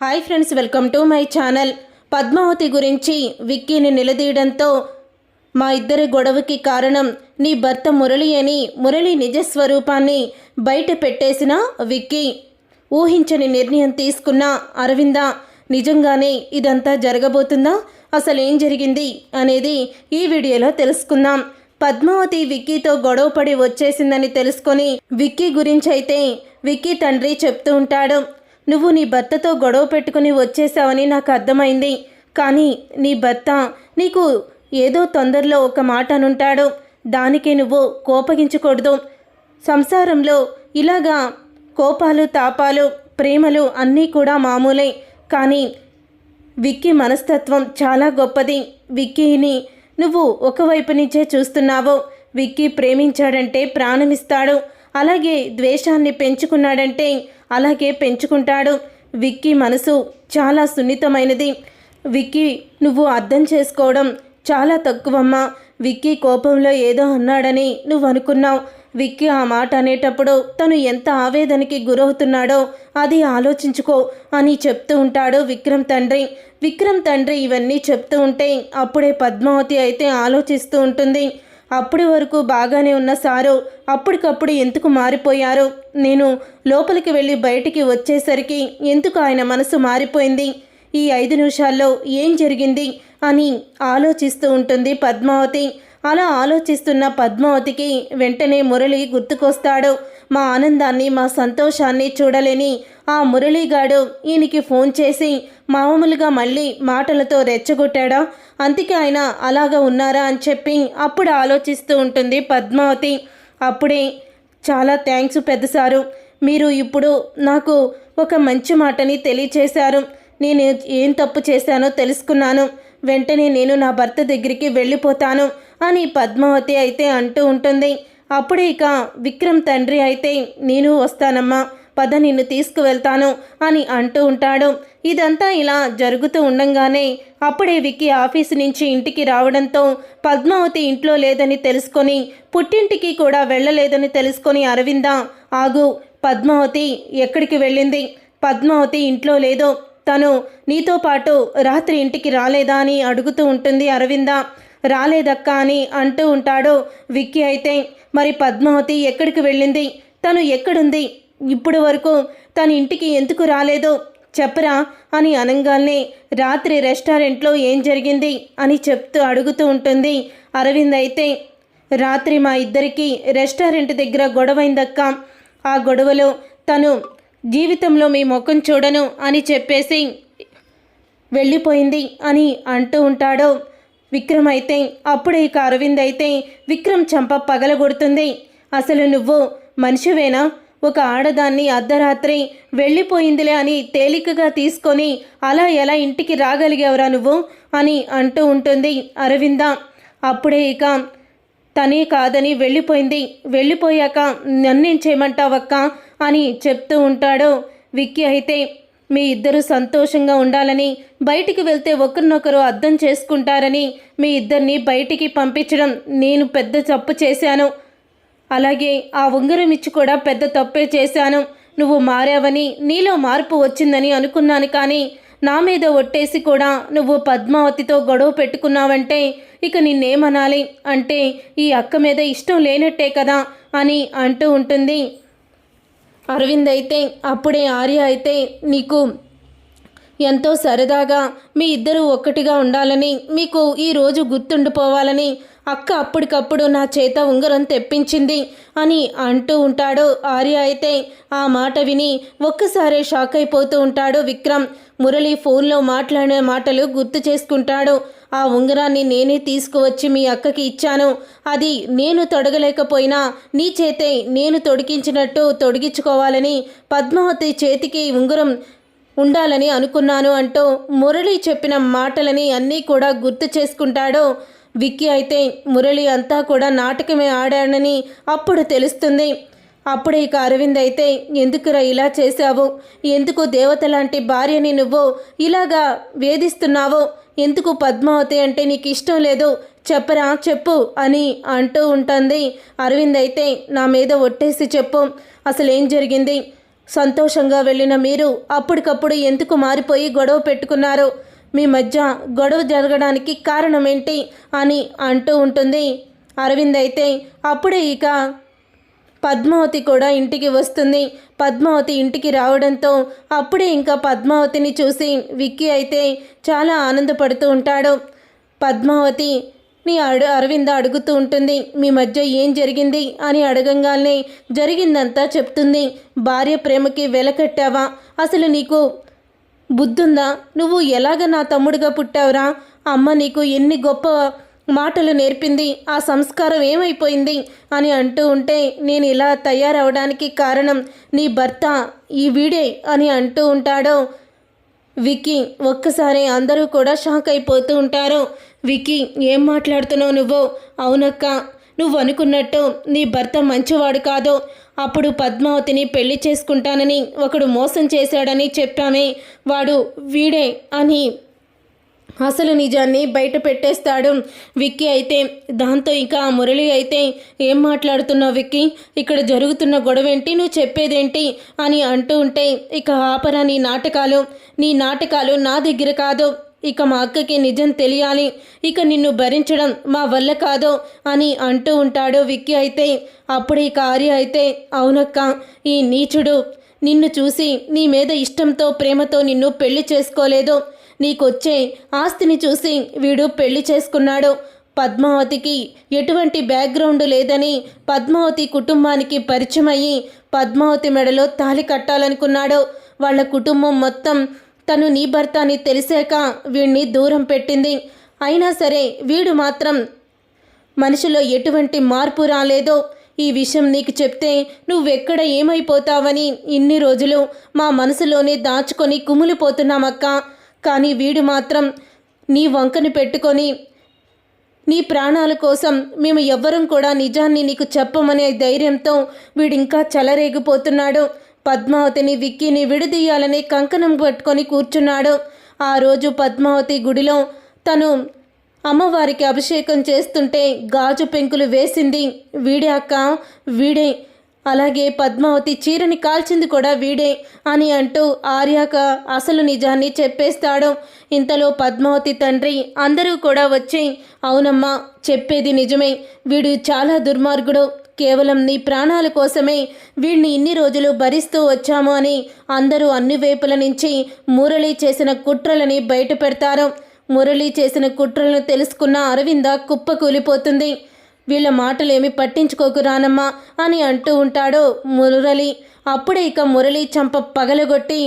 Hi friends welcome to my channel. Padmavathi గురించి విక్కీని నిలదీయడంతో మా ఇద్దరి గొడవకి కారణం నీ భర్త మురళి అని మురళి నిజస్వరూపాన్ని బయట పెట్టేసిన విక్కీ. ఊహించని నిర్ణయం తీసుకున్న అరవింద నిజంగానే ఇదంతా జరగబోతుందా? అసలు ఏం జరిగింది? అనేది ఈ వీడియోలో తెలుసుకుందాం. పద్మావతి విక్కీతో గొడవపడి వచ్చేసిందని తెలుసుకొని విక్కీ గురించి అయితే విక్కీ తండ్రి చెప్తూ ఉంటాడు. నువ్వు నీ భర్తతో గొడవ పెట్టుకుని వచ్చేసావని నాకు అర్థమైంది. కానీ నీ భర్త నీకు ఏదో తొందరలో ఒక మాట అనుంటాడు. దానికి నువ్వు కోపగించకూడదు. సంసారంలో ఇలాగా కోపాలు తాపాలు ప్రేమలు అన్నీ కూడా మామూలే. కానీ విక్కీ మనస్తత్వం చాలా గొప్పది. విక్కీని నువ్వు ఒకవైపు నుంచే చూస్తున్నావు. విక్కీ ప్రేమించాడంటే ప్రాణమిస్తాడు. అలాగే ద్వేషాన్ని పెంచుకున్నాడంటే అలాగే పెంచుకుంటాడు. విక్కీ మనసు చాలా సున్నితమైనది. విక్కీ నువ్వు అర్థం చేసుకోవడం చాలా తక్కువమ్మా. విక్కీ కోపంలో ఏదో అన్నాడని నువ్వు అనుకున్నావు విక్కీ ఆ మాట అనేటప్పుడు తను ఎంత ఆవేదనకి గురవుతున్నాడో అది ఆలోచించుకో అని చెప్తూ ఉంటాడు విక్రమ్ తండ్రి. విక్రమ్ తండ్రి ఇవన్నీ చెప్తూ ఉంటే అప్పుడే పద్మావతి అయితే ఆలోచిస్తూ ఉంటుంది. అప్పటి వరకు బాగానే ఉన్న సారు అప్పటికప్పుడు ఎందుకు మారిపోయారు నేను లోపలికి వెళ్ళి బయటికి వచ్చేసరికి ఎందుకు ఆయన మనసు మారిపోయింది? ఈ ఐదు నిమిషాల్లో ఏం జరిగింది? అని ఆలోచిస్తూ ఉంటుంది పద్మావతి. అలా ఆలోచిస్తున్న పద్మావతికి వెంటనే మురళి గుర్తుకొస్తాడు. మా ఆనందాన్ని మా సంతోషాన్ని చూడలేని ఆ మురళీగాడు ఈయనకి ఫోన్ చేసి మామూలుగా మళ్ళీ మాటలతో రెచ్చగొట్టాడా? అందుకే ఆయన అలాగా ఉన్నారా అని చెప్పి అప్పుడు ఆలోచిస్తూ ఉంటుంది పద్మావతి. అప్పుడే చాలా థ్యాంక్స్ పెద్ద సారు. మీరు ఇప్పుడు నాకు ఒక మంచి మాటని తెలియచేశారు. నేను ఏం తప్పు చేశానో తెలుసుకున్నాను. వెంటనే నేను నా భర్త దగ్గరికి వెళ్ళిపోతాను. అని పద్మావతి అయితే అంటూ ఉంటుంది. అప్పుడే ఇక విక్రమ్ తండ్రి అయితే నేను వస్తానమ్మా పద నిన్ను తీసుకువెళ్తాను అని అంటూ ఉంటాడు. ఇదంతా ఇలా జరుగుతూ ఉండంగానే అప్పుడే విక్కీ ఆఫీసు నుంచి ఇంటికి రావడంతో పద్మావతి ఇంట్లో లేదని తెలుసుకొని పుట్టింటికి కూడా వెళ్ళలేదని తెలుసుకొని అరవింద ఆగు పద్మావతి ఎక్కడికి వెళ్ళింది? పద్మావతి ఇంట్లో లేదో. తను నీతో పాటు రాత్రి ఇంటికి రాలేదా అని అడుగుతూ ఉంటుంది అరవింద. రాలేదక్క అని అంటూ ఉంటాడు విక్కీ అయితే. మరి పద్మావతి ఎక్కడికి వెళ్ళింది? తను ఎక్కడుంది? ఇప్పుడు వరకు తన ఇంటికి ఎందుకు రాలేదో? చెప్పరా అని అనంగానే రాత్రి రెస్టారెంట్లో ఏం జరిగింది అని చెప్తూ అడుగుతూ ఉంటుంది అరవింద్ అయితే. రాత్రి మా ఇద్దరికి రెస్టారెంట్ దగ్గర గొడవైందక్క. ఆ గొడవలో తను జీవితంలో మీ ముఖం చూడను అని చెప్పేసి వెళ్ళిపోయింది అని అంటూ ఉంటాడు. విక్రమ్ అయితే అప్పుడే ఇక అరవింద్ అయితే విక్రమ్ చంప పగలగొడుతుంది. అసలు నువ్వు మనిషివేనా? ఒక ఆడదాన్ని అర్ధరాత్రి వెళ్ళిపోయిందిలే అని తేలికగా తీసుకొని అలా ఎలా ఇంటికి రాగలిగావురా నువ్వు? అని అంటూ ఉంటుంది అరవింద. అప్పుడే ఇక తనే కాదని వెళ్ళిపోయింది. వెళ్ళిపోయాక నన్నేం చేయమంటావక్క? అని చెప్తూ ఉంటాడు విక్కీ అయితే. మీ ఇద్దరు సంతోషంగా ఉండాలని బయటికి వెళ్తే ఒకరినొకరు అర్థం చేసుకుంటారని మీ ఇద్దరిని బయటికి పంపించడం నేను పెద్ద తప్పు చేశాను. అలాగే ఆ ఉంగరం ఇచ్చి కూడా పెద్ద తప్పే చేశాను. నువ్వు మారావని నీలో మార్పు వచ్చిందని అనుకున్నాను కానీ నా మీద ఒట్టేసి కూడా నువ్వు పద్మావతితో గొడవ పెట్టుకున్నావంటే ఇక నిన్నేమనాలి? అంటే ఈ అక్క మీద ఇష్టం లేనట్టే కదా అని అంటూ ఉంటుంది. అరవింద్ అయితే అప్పుడే ఆర్య అయితే నీకు ఎంతో సరదాగా మీ ఇద్దరు ఒక్కటిగా ఉండాలని మీకు ఈరోజు గుర్తుండిపోవాలని అక్క అప్పటికప్పుడు నా చేత ఉంగరం తెప్పించింది అని అంటూ ఉంటాడు. ఆర్య అయితే ఆ మాట విని ఒక్కసారే షాక్ అయిపోతూ ఉంటాడు విక్రమ్. మురళి ఫోన్లో మాట్లాడిన మాటలు గుర్తు చేసుకుంటాడు. ఆ ఉంగరాన్ని నేనే తీసుకువచ్చి మీ అక్కకి ఇచ్చాను. అది నేను తొడగలేకపోయినా నీ చేతే నేను తొడిగించినట్టు తొడిగించుకోవాలని పద్మావతి చేతికి ఉంగరం ఉండాలని అనుకున్నాను అంటూ మురళి చెప్పిన మాటలని అన్నీ కూడా గుర్తు చేసుకుంటాడో విక్కీ అయితే మురళి అంతా కూడా నాటకమే ఆడానని అప్పుడు తెలుస్తుంది. అప్పుడు ఇక అరవింద్ అయితే ఎందుకురా ఇలా చేశావు? ఎందుకు దేవత లాంటి భార్యని నువ్వు ఇలాగా వేధిస్తున్నావు? ఎందుకు పద్మావతి అంటే నీకు ఇష్టం లేదు? చెప్పరా చెప్పు అని అంటూ ఉంటుంది. అరవింద్ అయితే నా మీద ఒట్టేసి చెప్పు. అసలు ఏం జరిగింది? సంతోషంగా వెళ్ళిన మీరు అప్పటికప్పుడు ఎందుకు మారిపోయి గొడవ పెట్టుకున్నారు మీ మధ్య గొడవ జరగడానికి కారణం ఏంటి అని అంటూ ఉంటుంది. అరవింద్ అయితే అప్పుడే ఇక పద్మావతి కూడా ఇంటికి వస్తుంది. పద్మావతి ఇంటికి రావడంతో అప్పుడే ఇంకా పద్మావతిని చూసి విక్కీ అయితే చాలా ఆనందపడుతూ ఉంటాడు. పద్మావతి నీ అడు అరవింద అడుగుతూ ఉంటుంది మీ మధ్య ఏం జరిగింది? అని అడగంగానే జరిగిందంతా చెప్తుంది. భార్య ప్రేమకి వెలకట్టావా అసలు నీకు బుద్ధుందా? నువ్వు ఎలాగ నా తమ్ముడుగా పుట్టావురా? అమ్మ నీకు ఎన్ని గొప్ప మాటలు నేర్పింది. ఆ సంస్కారం ఏమైపోయింది? అని అంటూ ఉంటే నేను ఇలా తయారవడానికి కారణం నీ భర్త ఈ వీడే అని అంటూ ఉంటాడో విక్కీ. ఒక్కసారి అందరూ కూడా షాక్ అయిపోతూ ఉంటారు. వికీ ఏం మాట్లాడుతున్నావు నువ్వు? అవునక్క నువ్వు అనుకున్నట్టు నీ భర్త మంచివాడు కాదు. అప్పుడు పద్మావతిని పెళ్ళి చేసుకుంటానని ఒకడు మోసం చేశాడని చెప్పామే. వాడు వీడే అని అసలు నిజాన్ని బయట పెట్టేస్తాడు విక్కీ అయితే. దాంతో ఇంకా మురళి అయితే ఏం మాట్లాడుతున్నావు విక్కీ? ఇక్కడ జరుగుతున్న గొడవేంటి? నువ్వు చెప్పేదేంటి? అని అంటూ ఉంటే ఇక ఆపరా నీ నాటకాలు. నీ నాటకాలు నా దగ్గర కాదు. ఇక మా అక్కకి నిజం తెలియాలి. ఇక నిన్ను భరించడం మా వల్ల కాదు అని అంటూ ఉంటాడు విక్కీ అయితే. అప్పుడు ఇక ఆర్య అయితే అవునక్క ఈ నీచుడు. నిన్ను చూసి నీ మీద ఇష్టంతో ప్రేమతో నిన్ను పెళ్ళి చేసుకోలేదు. నీకొచ్చే ఆస్తిని చూసి వీడు పెళ్ళి చేసుకున్నాడు. పద్మావతికి ఎటువంటి బ్యాక్గ్రౌండ్ లేదని పద్మావతి కుటుంబానికి పరిచయం అయ్యి పద్మావతి మెడలో తాలి కట్టాలనుకున్నాడు. వాళ్ళ కుటుంబం మొత్తం తను నీ భర్త అని తెలిసాక వీణ్ణి దూరం పెట్టింది. అయినా సరే వీడు మాత్రం మనిషిలో ఎటువంటి మార్పు రాలేదో ఈ విషయం నీకు చెప్తే నువ్వెక్కడ ఏమైపోతావని ఇన్ని రోజులు మా మనసులోనే దాచుకొని కుమిలిపోతున్నామక్క. కానీ వీడు మాత్రం నీ వంకని పెట్టుకొని నీ ప్రాణాల కోసం మేము ఎవ్వరం కూడా నిజాన్ని నీకు చెప్పమనే ధైర్యంతో వీడింకా చెలరేగిపోతున్నాడు. పద్మావతిని విక్కీని విడదీయాలని కంకణం పట్టుకొని కూర్చున్నాడు. ఆ రోజు పద్మావతి గుడిలో తను అమ్మవారికి అభిషేకం చేస్తుంటే గాజు పెంకులు వేసింది. వీడే అక్క వీడే. అలాగే పద్మావతి చీరని కాల్చింది కూడా వీడే అని అంటూ ఆర్యాక అసలు నిజాన్ని చెప్పేస్తాడు. ఇంతలో పద్మావతి తండ్రి అందరూ కూడా వచ్చి అవునమ్మా చెప్పేది నిజమే. వీడు చాలా దుర్మార్గుడు. కేవలం నీ ప్రాణాల కోసమే వీడిని ఇన్ని రోజులు భరిస్తూ వచ్చాము అని అందరూ అన్ని వైపుల నుంచి మురళి చేసిన కుట్రలని బయట పెడతారు. మురళి చేసిన కుట్రలను తెలుసుకున్న అరవింద కుప్ప కూలిపోతుంది. వీళ్ళ మాటలేమి పట్టించుకోకు రానమ్మా అని అంటూ ఉంటాడు మురళి. అప్పుడే ఇక మురళి చంప పగలగొట్టి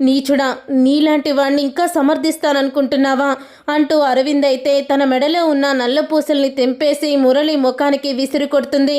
నీచుడా నీలాంటి వాణ్ణి ఇంకా సమర్థిస్తాననుకుంటున్నావా? అంటూ అరవింద్ అయితే తన మెడలో ఉన్న నల్ల పూసల్ని తెంపేసి మురళి ముఖానికి విసిరి కొడుతుంది.